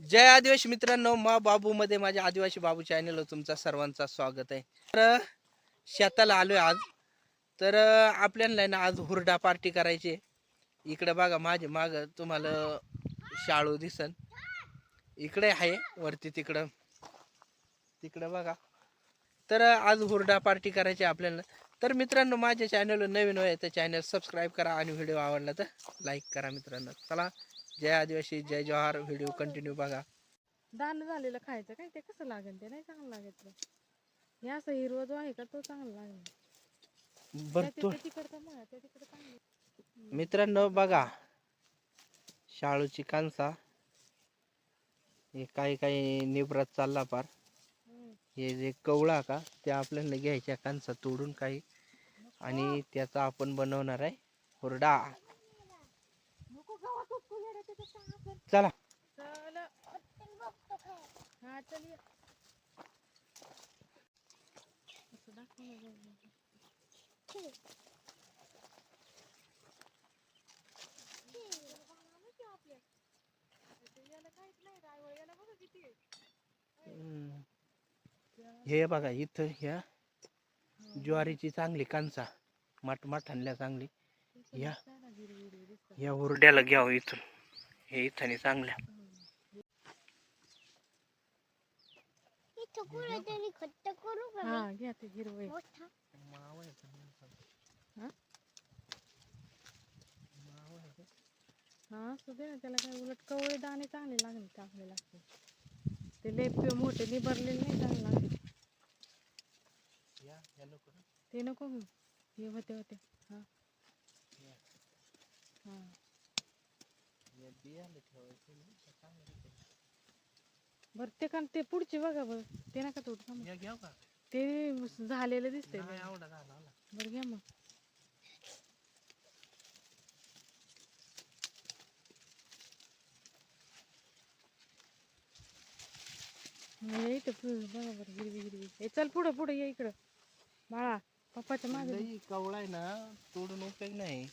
जय आदिवासी मित्रांनो मा बाबू मध्ये माझ्या आदिवासी बाबू चॅनल तुमचा सर्वांचा स्वागत आहे. तर शेताला आलोय आज. तर आपल्याला आहे ना आज हुरडा पार्टी करायची आहे. इकडे बघा माझे माग तुम्हाला शाळू दिसन. इकडे आहे वरती तिकडं. तिकडं बघा. तर आज हुरडा पार्टी करायची आहे आपल्याला. तर मित्रांनो माझ्या चॅनलवर नवीन होय तर चॅनल सबस्क्राईब करा आणि व्हिडिओ आवडला तर लाईक करा मित्रांनो. चला जय आदिवासी जय जवाहर व्हिडिओ कंटिन्यू बघा. दान झालेलं खायचं काय? ते कसं लागेल? ते नाही चांगलं लागत हे असं हिरवा जो आहे का तो चांगला लागेल. बर तो मित्रांनो बघा शाळूची कांसा. हे काही काही निबरात चालला पार. हे जे कवळा का ते आपल्याला घ्यायच्या कांसा तोडून काही. आणि त्याचा आपण बनवणार आहे हुरडा. हम्म. हे बघा इथं ह्या ज्वारीची चांगली कांसा मठ मठांल्या चांगली या. झाडा हिरवी हिरवी दिसतात. या हुरड्याला घ्यावं इथून. हे इथं चांगल्या. हा हा? असू दे ना त्याला काय उलट कवळे दाणे चांगले लागले टाकले लागते. ते लय पे- मोठे निबरलेले नाही चांगले ते नको घेऊ. हे होते होते. हा. हा बर ते का ते पुढचे बघा बर. ते नका तोड. या घ्याव का? ते झालेलं दिसतंय नाही आवडा झाला मला. बरं घ्या मग. हे इथं बघा बरं हिरवी हिरवी. हे चल पुढं पुढं ये इकडं. बाळा पप्पाच्या मागे लई कवळा आहे ना तोडून उपयोग नाही.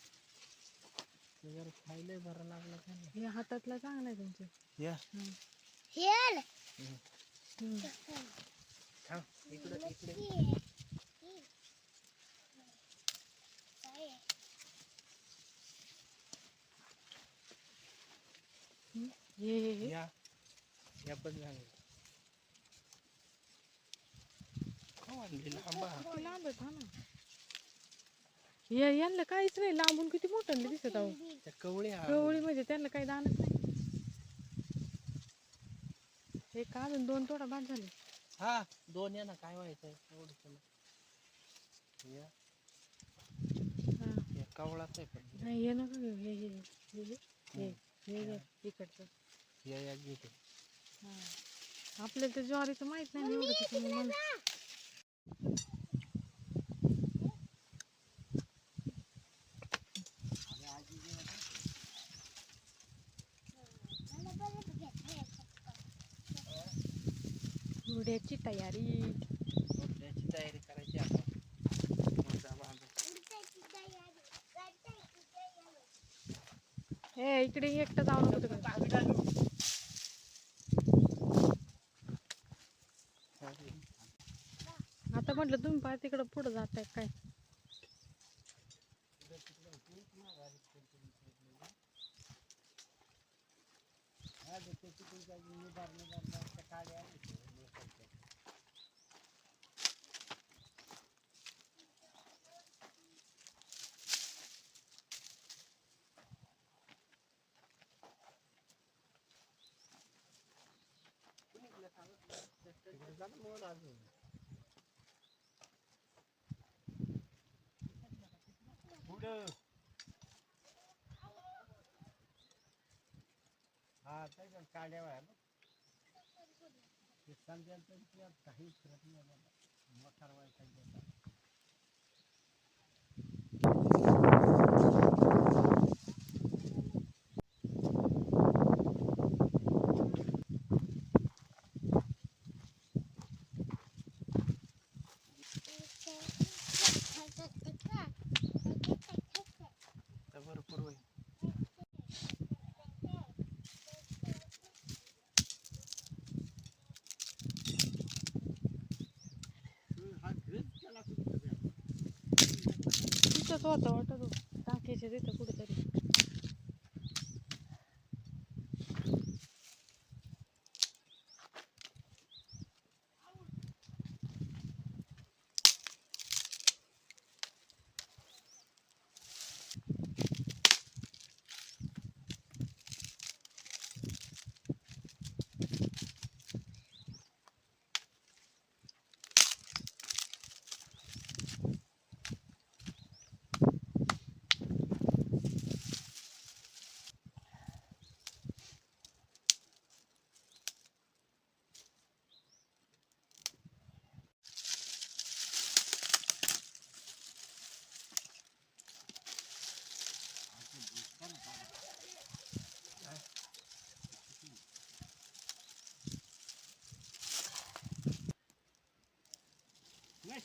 जरा खायला बरं लागलं का नाही? हे हातातला चांगला आहे तुमचे. या. हेल. थांब इकडं इकडे. हे या. या पण झालं. हो लांबा. लांब आहेत यांना काहीच नाही लांबून किती मोठं दिसत आहो त्या कवळी म्हणजे त्यांना काही दानच नाही. हे का अजून दोन तोडा बाद झाले. हा दोन या ना काय व्हायचं एवढं चला या. हा. या कवळाच आहे पण. नाही हे नको घेऊ हे हे हे हे. हे. हे घे इकडचं. या या घेते हा. आपल्याला तर ज्वारीचं माहीत नाही ना एवढं त्याच्यामुळे मला हुरड्याची तयारी. त्याची तयारी करायची आपण. हे इकडे एकटं जाऊ नको तिकडे आता म्हटलं तुम्ही पाय तिकडं पुढं जाताय काय. हा काय काड्या आहे ते समजेल काही फरक नाही बाबा. मोठार व्हायचा गेला. तर भरपूर होईल तिथंच होता वाटत टाकीच्या तिथं कुठेतरी.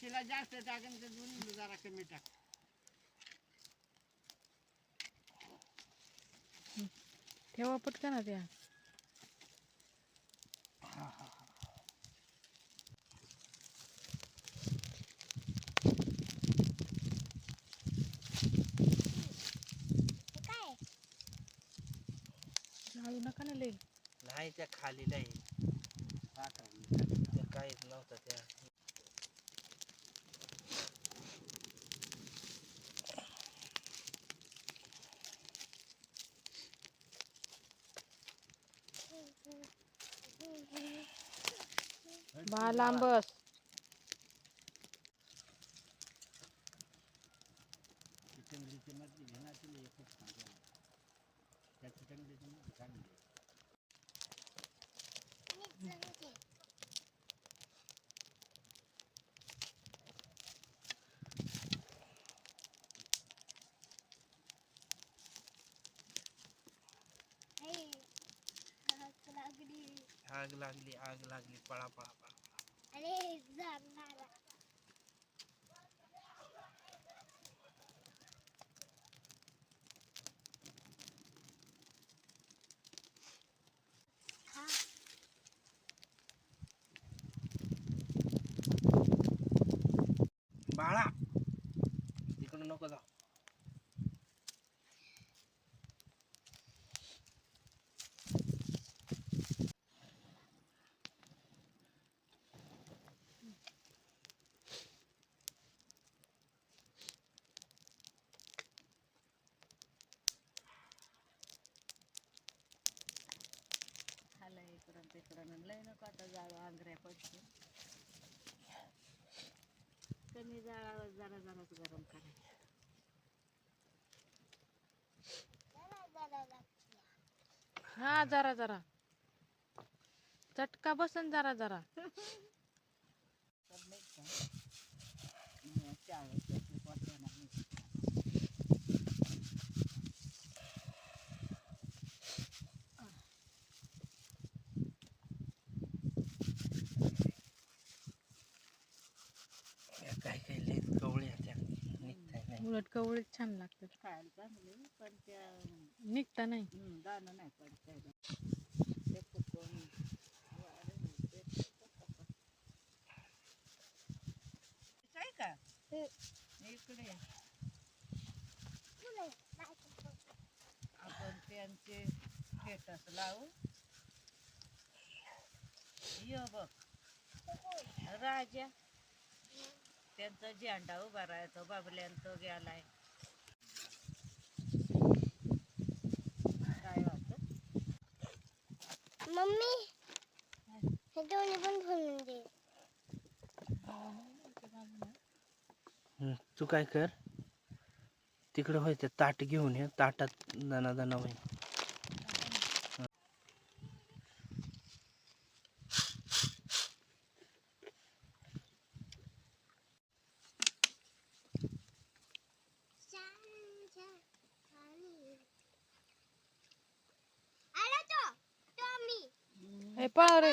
म्हशीला जास्त टाकेन तर दोन्ही जरा कमी टाक. ठेवा पटकन त्या काय? जाळू नका ना लई. नाही त्या खालीला आहे. त्या काहीच नव्हतं त्या. आहे. लागली आग लागली आग लागली पळा पळा पळा अरे जाणार बाळा तिकडं नको जाऊ खाला इकडं तिकडं आणि लय नको आता जाळं आंगऱ्या पडते. कमी जाळावर जरा जराच गरम करायचं. हा जरा जरा. चटका बसन जरा जरा नाही का मग चाळायचं ते पोत्यानं आणि या काही काही लई कवळी त्या निघताय नाही उलट कवळीत छान लागतात. खायला चांगली पण त्या निघता नाही. हं, दाणं नाही पडत त्याला. ते फुकून वाळून ते काय का इकडे आपण त्यांचे स्टेटस लावू. ये बघ. राजा. त्यांचा झेंडा उभा राहतो बाबल्यान तो गेलाय काय वाटत? मम्मी हे दोन्ही पण भरून दे. हम्म, तू काय कर? तिकडं होय ते ताट घेऊन ये ताटात दाना दाना होईल. आला तो टॉमी ए पळ रे